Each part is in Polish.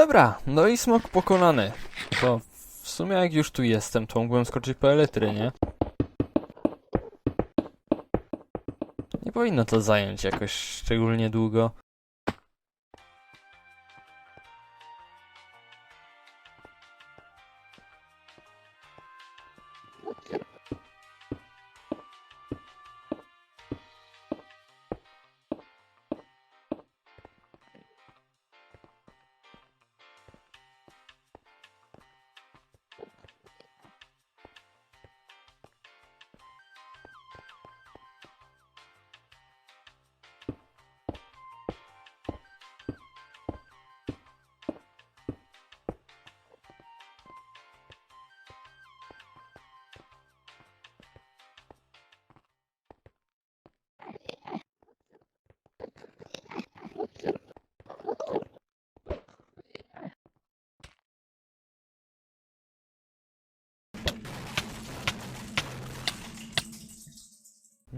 Dobra, no i smok pokonany. To w sumie jak już tu jestem, to mógłbym skoczyć po elektry, nie? Nie powinno to zająć jakoś szczególnie długo.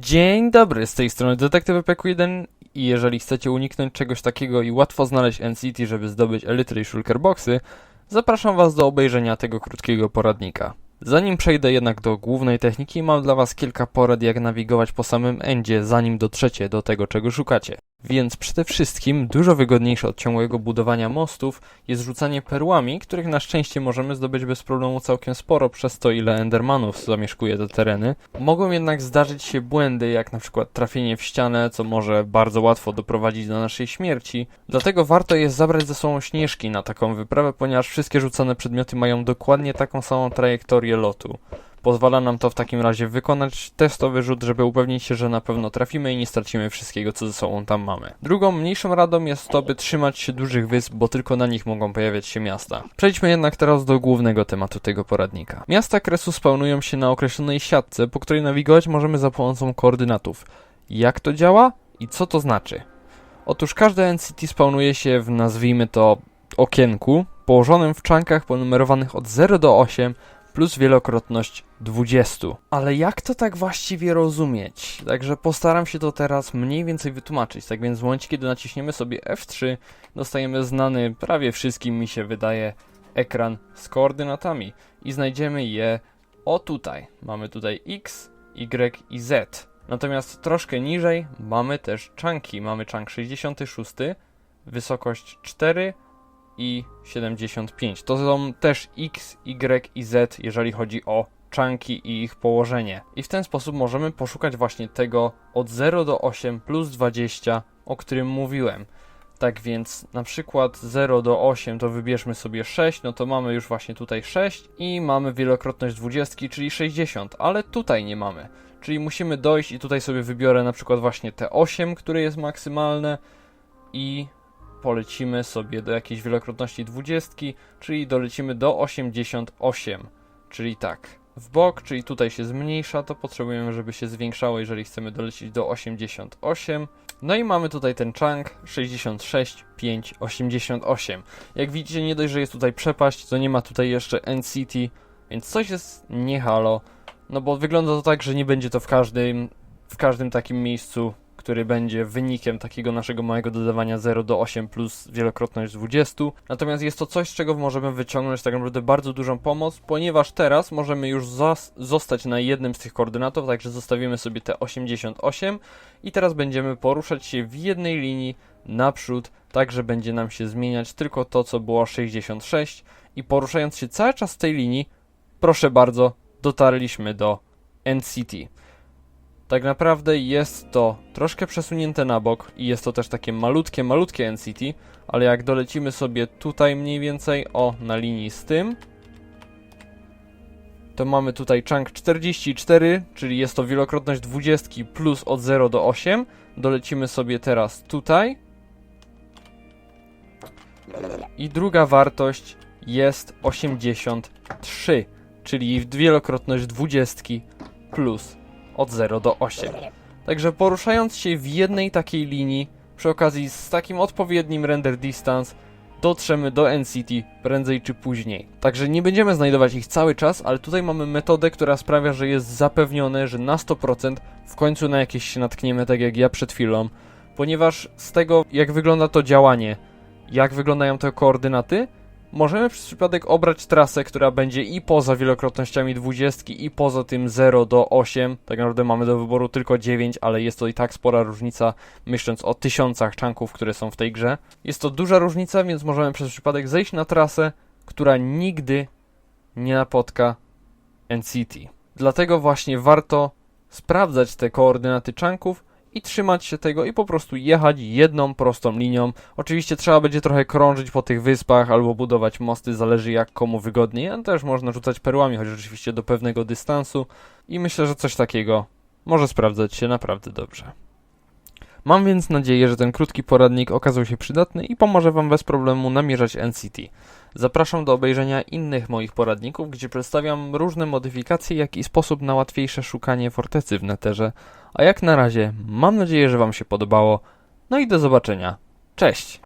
Dzień dobry, z tej strony Detektyw EPQ1 i jeżeli chcecie uniknąć czegoś takiego i łatwo znaleźć NCT, żeby zdobyć Elytry i Shulker Boxy, zapraszam was do obejrzenia tego krótkiego poradnika. Zanim przejdę jednak do głównej techniki, mam dla was kilka porad jak nawigować po samym endzie, zanim dotrzecie do tego, czego szukacie. Więc przede wszystkim dużo wygodniejsze od ciągłego budowania mostów jest rzucanie perłami, których na szczęście możemy zdobyć bez problemu całkiem sporo przez to ile endermanów zamieszkuje te tereny. Mogą jednak zdarzyć się błędy, jak na przykład trafienie w ścianę, co może bardzo łatwo doprowadzić do naszej śmierci. Dlatego warto jest zabrać ze sobą śnieżki na taką wyprawę, ponieważ wszystkie rzucane przedmioty mają dokładnie taką samą trajektorię lotu. Pozwala nam to w takim razie wykonać testowy rzut, żeby upewnić się, że na pewno trafimy i nie stracimy wszystkiego, co ze sobą tam mamy. Drugą, mniejszą radą jest to, by trzymać się dużych wysp, bo tylko na nich mogą pojawiać się miasta. Przejdźmy jednak teraz do głównego tematu tego poradnika. Miasta kresu spawnują się na określonej siatce, po której nawigować możemy za pomocą koordynatów. Jak to działa i co to znaczy? Otóż każde NCT spawnuje się w, nazwijmy to, okienku, położonym w czankach ponumerowanych od 0 do 8, plus wielokrotność 20. Ale jak to tak właściwie rozumieć? Także postaram się to teraz mniej więcej wytłumaczyć. Tak więc w momencie, kiedy naciśniemy sobie F3, dostajemy znany prawie wszystkim, mi się wydaje, ekran z koordynatami i znajdziemy je o tutaj. Mamy tutaj X, Y i Z. Natomiast troszkę niżej mamy też chunki. Mamy chunk 66, wysokość 4, i 75. To są też X, Y i Z, jeżeli chodzi o chunki i ich położenie. I w ten sposób możemy poszukać właśnie tego od 0 do 8 plus 20, o którym mówiłem. Tak więc na przykład 0 do 8 to wybierzmy sobie 6, no to mamy już właśnie tutaj 6 i mamy wielokrotność 20, czyli 60, ale tutaj nie mamy. Czyli musimy dojść i tutaj sobie wybiorę na przykład właśnie te 8, które jest maksymalne i polecimy sobie do jakiejś wielokrotności 20, czyli dolecimy do 88, czyli tak. W bok, czyli tutaj się zmniejsza, to potrzebujemy, żeby się zwiększało, jeżeli chcemy dolecieć do 88. No i mamy tutaj ten chunk 66, 5, 88. Jak widzicie, nie dość, że jest tutaj przepaść, to nie ma tutaj jeszcze NCT, więc coś jest nie halo. No bo wygląda to tak, że nie będzie to w każdym, w każdym takim miejscu który będzie wynikiem takiego naszego małego dodawania 0 do 8 plus wielokrotność 20. Natomiast jest to coś, z czego możemy wyciągnąć tak naprawdę bardzo dużą pomoc, ponieważ teraz możemy już zostać na jednym z tych koordynatów, także zostawimy sobie te 88 i teraz będziemy poruszać się w jednej linii naprzód, tak że będzie nam się zmieniać tylko to, co było 66 i poruszając się cały czas w tej linii, proszę bardzo, dotarliśmy do NCT. Tak naprawdę jest to troszkę przesunięte na bok i jest to też takie malutkie, malutkie NCT, ale jak dolecimy sobie tutaj mniej więcej, o, na linii z tym, to mamy tutaj chunk 44, czyli jest to wielokrotność 20 plus od 0 do 8. Dolecimy sobie teraz tutaj. I druga wartość jest 83, czyli wielokrotność 20 plus od 0 do 8. Także poruszając się w jednej takiej linii, przy okazji z takim odpowiednim render distance, dotrzemy do NCT prędzej czy później. Także nie będziemy znajdować ich cały czas, ale tutaj mamy metodę, która sprawia, że jest zapewnione, że na 100% w końcu na jakieś się natkniemy, tak jak ja przed chwilą, ponieważ z tego, jak wygląda to działanie, Jak wyglądają te koordynaty? Możemy przez przypadek obrać trasę, która będzie i poza wielokrotnościami 20 i poza tym 0 do 8. Tak naprawdę mamy do wyboru tylko 9, ale jest to i tak spora różnica, myśląc o tysiącach czanków, które są w tej grze. Jest to duża różnica, więc możemy przez przypadek zejść na trasę, która nigdy nie napotka NCT. Dlatego właśnie warto sprawdzać te koordynaty czanków i trzymać się tego i po prostu jechać jedną prostą linią. Oczywiście trzeba będzie trochę krążyć po tych wyspach albo budować mosty, zależy jak komu wygodniej, a też można rzucać perłami, choć oczywiście do pewnego dystansu i myślę, że coś takiego może sprawdzać się naprawdę dobrze. Mam więc nadzieję, że ten krótki poradnik okazał się przydatny i pomoże Wam bez problemu namierzać NCT. Zapraszam do obejrzenia innych moich poradników, gdzie przedstawiam różne modyfikacje, jak i sposób na łatwiejsze szukanie fortecy w neterze. A jak na razie, mam nadzieję, że Wam się podobało. No i do zobaczenia. Cześć!